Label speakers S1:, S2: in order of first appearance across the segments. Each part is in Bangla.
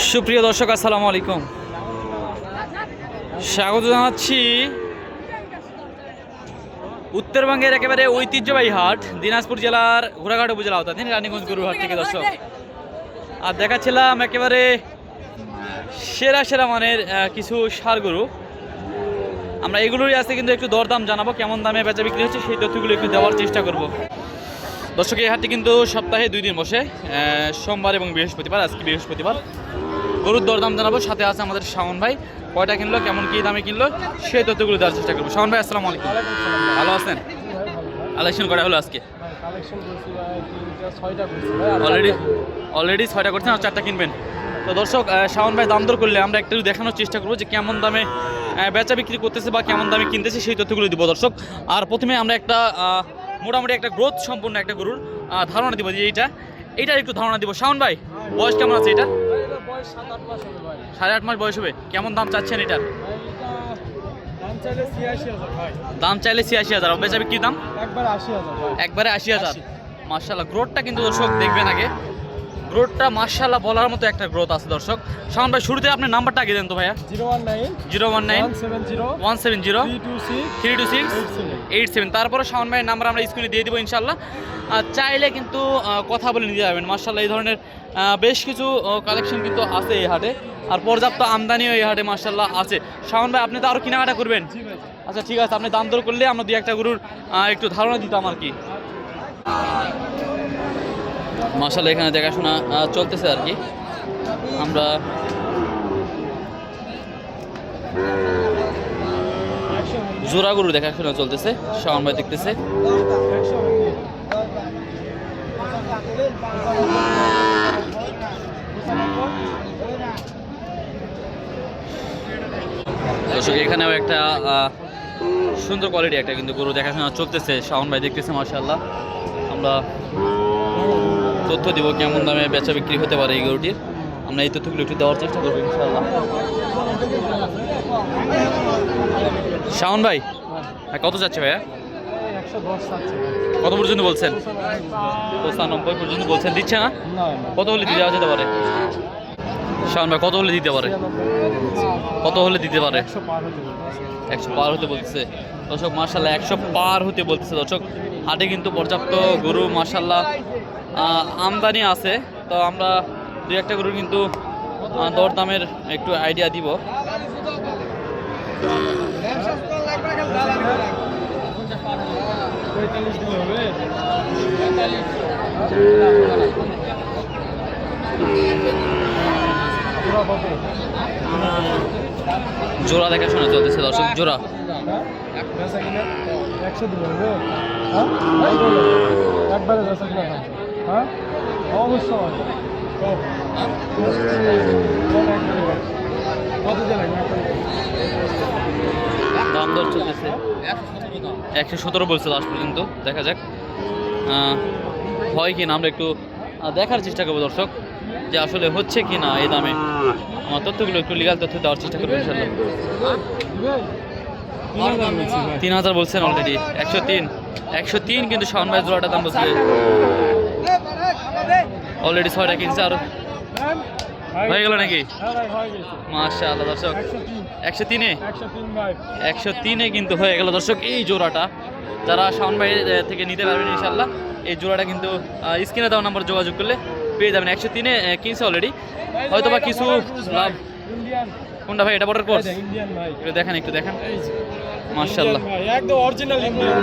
S1: সুপ্রিয় দর্শক, আসসালামু আলাইকুম। স্বাগত জানাচ্ছি উত্তরবঙ্গের একেবারে ঐতিহ্যবাহী হাট, দিনাজপুর জেলার ঘোড়াঘাট উপজেলা আওতাধীন রানীগঞ্জ গরুর হাট থেকে দর্শক। আর দেখাচ্ছিলাম একেবারে সেরা সেরা মানের কিছু সার গরু। আমরা এগুলোরই আছে কিন্তু একটু দরদাম জানাব, কেমন দামে বেচা বিক্রি হচ্ছে সেই তথ্যগুলো একটু দেওয়ার চেষ্টা করব। দর্শক, এই হাটটি কিন্তু সপ্তাহে দুই দিন বসে সোমবার এবং বৃহস্পতিবার, আজকে বৃহস্পতিবার। গরুর দরদাম জানাব, সাথে আছে আমাদের শাওন ভাই। কয়টা কিনলো, কেমন কি দামে কিনলো, সেই তথ্যগুলো দেওয়ার চেষ্টা করব। শাওন ভাই, আসসালামু আলাইকুম। ভালো আছেন? কালেকশন করা হলো আজকে? অলরেডি অলরেডি ছয়টা করছেন আর চারটা কিনবেন। তো দর্শক শাওন ভাই, দাম দর করলে আমরা একটু দেখানোর চেষ্টা করব যে কেমন দামে বেচা বিক্রি করতেছে বা কেমন দামে কিনতেছে, সেই তথ্যগুলো দিব দর্শক। আর প্রথমে আমরা একটা মোটামুটি একটা গ্রোথ সম্পূর্ণ একটা গরুর ধারণা দিব যে এইটা। এইটার একটু ধারণা দিব। শাওন ভাই বয়স কেমন আছে এটা? সাড়ে আট মাস বয়স হবে। কেমন দাম চাচ্ছেন এটার?
S2: দাম চাইলে ছিয়াশি হাজার।
S1: বেচাবে কি দাম?
S2: একবার আশি হাজার।
S1: একবারে আশি হাজার। মার্শাল্লাহ গ্রোথটা কিন্তু দর্শক দেখবেন আগে। গ্রোথটা মার্শাল্লাহ বলার মতো একটা গ্রোথ আছে দর্শক। শাওন ভাই শুরুতে আপনি নাম্বারটা আগে দেন তো ভাইয়া।
S2: Zero one nine
S1: zero one nine
S2: seven zero
S1: one seven zero
S2: three two six eight seven.
S1: তারপরে শাওন ভাইয়ের নাম্বার আমরা স্ক্রিনে দিয়ে দেবো ইনশাল্লাহ আর চাইলে কিন্তু কথা বলে নিতে যাবেন। মার্শাল্লাহ এই ধরনের বেশ কিছু কালেকশন কিন্তু আছে এই হাটে। আর পর্যাপ্ত আমদানিও এই হাটে মার্শাল্লাহ আছে। শাওন ভাই আপনি তো আরও কেনাকাটা করবেন? আচ্ছা ঠিক আছে। আপনি দাম দর করলে আমরা দুই একটা গরুর একটু ধারণা দিতাম আর কি। মাসাল এখানে দেখাশোনা চলতেছে আর কি। আমরা জোড়া গরু দেখাশোনা চলতেছে, শাওন ভাই দেখতেছে। দর্শক, এখানেও একটা সুন্দর কোয়ালিটি একটা কিন্তু গরু দেখাশোনা চলতেছে, শাওন ভাই দেখতেছে মার্শাল্লাহ আমরা তথ্য দিব কেমন দামে বেচা বিক্রি হতে পারে এই গরুটির। আমরা এই তথ্যগুলো একটু দেওয়ার চেষ্টা করব ইনশাল্লাহ শাওন ভাই হ্যাঁ, কত যাচ্ছে ভাইয়া? কত পর্যন্ত বলছেন? পঁচানব্বই পর্যন্ত বলছেন দিচ্ছে না? কত হলে দিতে যেতে পারে? শাওন ভাই কত হলে দিতে পারে? কত হলে দিতে পারে?
S2: একশো পার হতে বলতেছে
S1: দর্শক মার্শাল্লাহ একশো পার হতে বলতেছে দর্শক। হাটে কিন্তু পর্যাপ্ত গরু মার্শাল্লাহ আমদানি আছে, তো আমরা দুই একটা গরু কিন্তু দরদামের একটু আইডিয়া দিব? জোড়া দেখাশোনা চলতেছে দর্শক, জোড়া?
S2: একশো হ্যাঁ। একবারে হ্যাঁ?
S1: দাম দর চলতেছে। একশো সতেরো বলছে লাস্ট পর্যন্ত, দেখা যাক। হয় কি না আমরা একটু দেখার চেষ্টা করব দর্শক, যে আসলে হচ্ছে কি না এই দামে। আমার তথ্যগুলো একটু লিগাল তথ্য দেওয়ার চেষ্টা করব ইনশাল্লাহ
S2: তিন হাজার
S1: বলছেন অলরেডি একশো তিন। একশো তিন কিন্তু শাওন জোড়াটা দাম বলছে। অলরেডি ছয়টা কিনছে আর। হয়ে গেল নাকি? আল্লাহ দর্শক।
S2: একশো তিনে?
S1: একশো তিন কিন্তু হয়ে গেল। দর্শক, এই জোড়াটা যারা শাওন ভাই থেকে নিতে পারবেন ইনশাল্লাহ এই জোড়াটা কিন্তু স্ক্রিনে দেওয়া নাম্বার যোগাযোগ করলে পেয়ে যাবেন। একশো তিনে কিনছে অলরেডি হয়তো বা কিছু লাভ কোনটা ভাই? এটা বর্ডার কোর্স
S2: ইন্ডিয়ান ভাই।
S1: একটু দেখেন একটু দেখেন।
S2: এই
S1: মাশাল্লাহ
S2: একদম অরিজিনাল ইন্ডিয়ান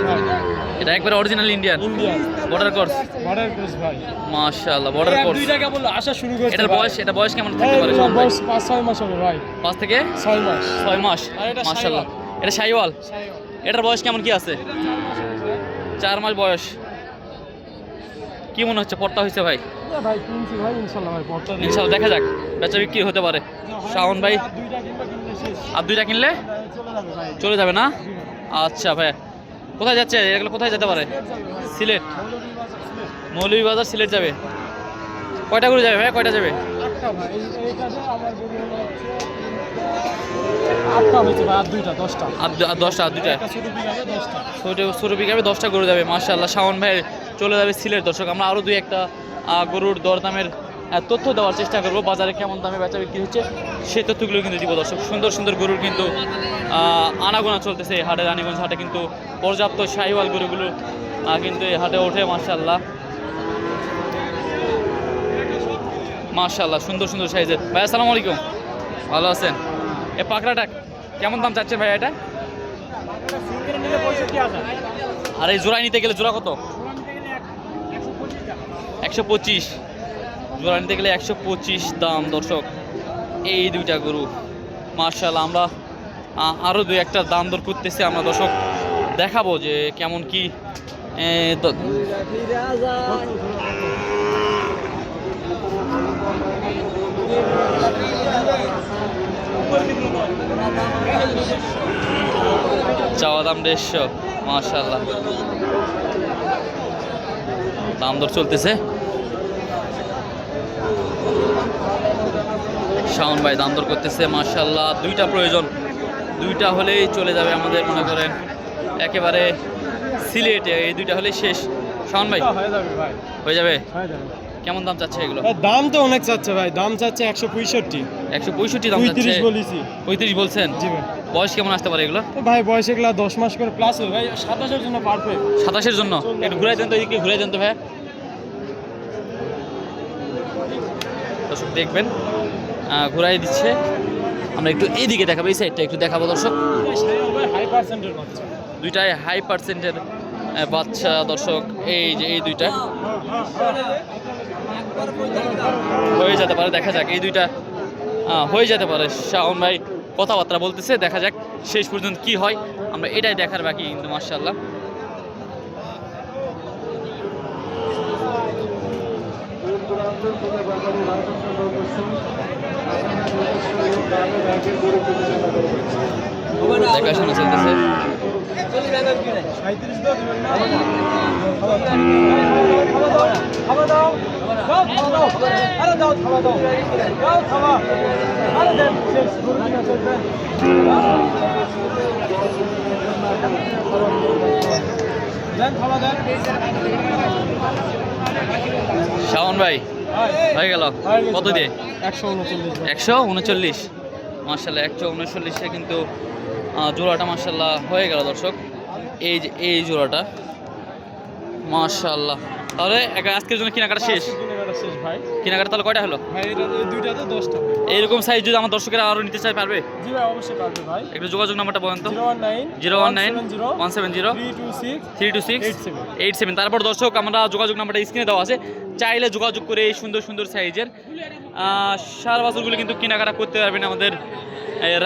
S1: এটা একবারে original Indian
S2: Indian
S1: border cross
S2: border cross ভাই।
S1: মাশাল্লাহ বর্ডার কোর্স
S2: দুই টাকা আসা শুরু করছে
S1: এটার বয়স এটা বয়স কেমন থাকতে পারে ভাই?
S2: বয়স পাঁচ ছয় মাস হবে ভাই।
S1: পাঁচ থেকে?
S2: ছয় মাস।
S1: ছয় মাস।
S2: আর এটা।
S1: এটা সাইওয়াল? এটার বয়স কেমন কি আছে? চার মাস বয়স। কি মনে হচ্ছে পড়তা হয়েছে ভাই?
S2: ভাই কিনছি ভাই ইনশাল্লাহ ভাই পড়তে
S1: ইনশাল্লাহ দেখা যাক বেচা বিক্রি হতে পারে। শাওন ভাই?
S2: আর দুইটা কিনলে
S1: কিনলে
S2: চলে যাবে
S1: না? আচ্ছা ভাই কোথায় যাচ্ছে? এগুলো কোথায় যেতে পারে? সিলেট। মৌলভীবাজার সিলেট যাবে। কয়টা করে যাবে ভাই? কয়টা যাবে?
S2: আর দুইটা দশটা।
S1: আর আর দশটা আর দুইটা।
S2: ছোট বিঘাতে দশটা।
S1: গরু যাবে মার্শাল্লাহ শাওন ভাই চলে যাবে সিলেট। দর্শক, আমরা আরও দুই একটা গরুর দরদামের তথ্য দেওয়ার চেষ্টা করব। বাজারে কেমন দামে বেচা বিক্রি হচ্ছে সেই তথ্যগুলো কিন্তু দিব দর্শক। সুন্দর সুন্দর গরুর কিন্তু আনাগোনা চলতেছে এই হাটে, রানীগঞ্জ হাটে কিন্তু পর্যাপ্ত শাহিওয়াল গরুগুলো কিন্তু এই হাটে ওঠে মার্শাল্লাহ মার্শাল্লাহ সুন্দর সুন্দর সাইজের। ভাই, আসসালামু আলাইকুম। ভালো আছেন? এ পাকড়াটা কেমন দাম চাচ্ছে ভাই এটা? আর এই জোড়ায় নিতে গেলে জোড়া কত? একশো পঁচিশ। জোড়া নিতে গেলে একশো পঁচিশ দাম, দর্শক। এই দুইটা গরু, মার্শাল, আমরা আরও আরও দুই একটা দাম দর করতেছি আমরা, দর্শক। দেখাবো যে কেমন কি চাওয়া দাম দেড়শো মার্শাল্লাহ দাম দর চলতেছে। শাওন ভাই দাম দর করতেছে মার্শাল্লাহ দুইটা প্রয়োজন। দুইটা হলেই চলে যাবে আমাদের মনে করেন একেবারে সিলেটে। এই দুইটা হলেই শেষ। শাওন ভাই?
S2: হয়ে যাবে ভাই।
S1: কেমন দাম চাচ্ছে এগুলো?
S2: দাম তো অনেক চাচ্ছে ভাই। দাম চাচ্ছে একশো পঁয়ষট্টি।
S1: একশো পঁয়ষট্টি দাম
S2: পঁয়ত্রিশ বলেছি।
S1: পঁয়ত্রিশ বলছেন?
S2: জি ভাই।
S1: বয়স কেমন আসতে পারে এগুলো?
S2: ভাই বয়স এগুলা দশ মাস করে প্লাস হবে ভাই সাতাশের জন্য পারফেক্ট
S1: সাতাশের জন্য? একটু ঘুরাই দেন তো এদিকে ঘুরাই দেন তো ভাইয়া দর্শক দেখবেন ঘুরাই দিচ্ছে। আমরা একটু এইদিকে দেখাবো, এই সাইডটা একটু দেখাবো দর্শক। দুইটাই হাই পার্সেন্টের বাচ্চা দর্শক, এই যে এই দুইটা। হয়ে যেতে পারে, দেখা যাক, এই দুইটা হয়ে যেতে পারে। শাওন ভাই কথাবার্তা বলতেছে, দেখা যাক শেষ পর্যন্ত কি হয়। আমরা এটাই দেখার বাকি, কিন্তু মার্শাল্লাহ দেখাশোনা চলতেছে
S2: সাঁত্রিশ দাও দিবেন না খাওয়া দাও দাও খাওয়া দাও আরে দাও খাওয়া দাও দাও খাওয়া আরে দেন
S1: শাওন ভাই। হয়ে গেল। কত দিয়ে?
S2: একশো উনচল্লিশ।
S1: একশো উনচল্লিশ? মার্শাল্লাহ একশো উনচল্লিশে কিন্তু জোড়াটা মার্শাল্লাহ হয়ে গেল দর্শক। এই যে এই জোড়াটা। মার্শাল্লাহ তাহলে আজকের জন্য কেনাকাটা শেষ?
S2: কেনাকাটা শেষ ভাই।
S1: কেনাকাটা তাহলে কয়টা হলো?
S2: ভাই এটা এই দুইটাতে দশটা।
S1: এইরকম সাইজ যদি আমার দর্শকেরা আরও নিতে চায় পারবে?
S2: জি ভাই অবশ্যই পারবে ভাই।
S1: একটু যোগাযোগ নাম্বারটা বলেন তো।
S2: Zero one nine
S1: zero one seven zero
S2: three two six eight seven.
S1: তারপর দর্শক আমরা যোগাযোগ নাম্বারটা স্ক্রিনে দেওয়া আছে। চাইলে যোগাযোগ করে এই সুন্দর সুন্দর সাইজের সার বাছুরগুলো কিন্তু কেনাকাটা করতে পারবেন আমাদের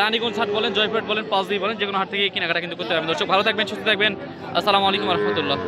S1: রানীগঞ্জ হাট বলেন জয়পুরহাট বলেন পাঁচদিন বলেন যে কোনো হাট থেকে কেনাকাটা কিন্তু করতে পারবেন। দর্শক ভালো থাকবেন সুস্থ থাকবেন। আসসালামু আলাইকুম রহমতুল্লাহ।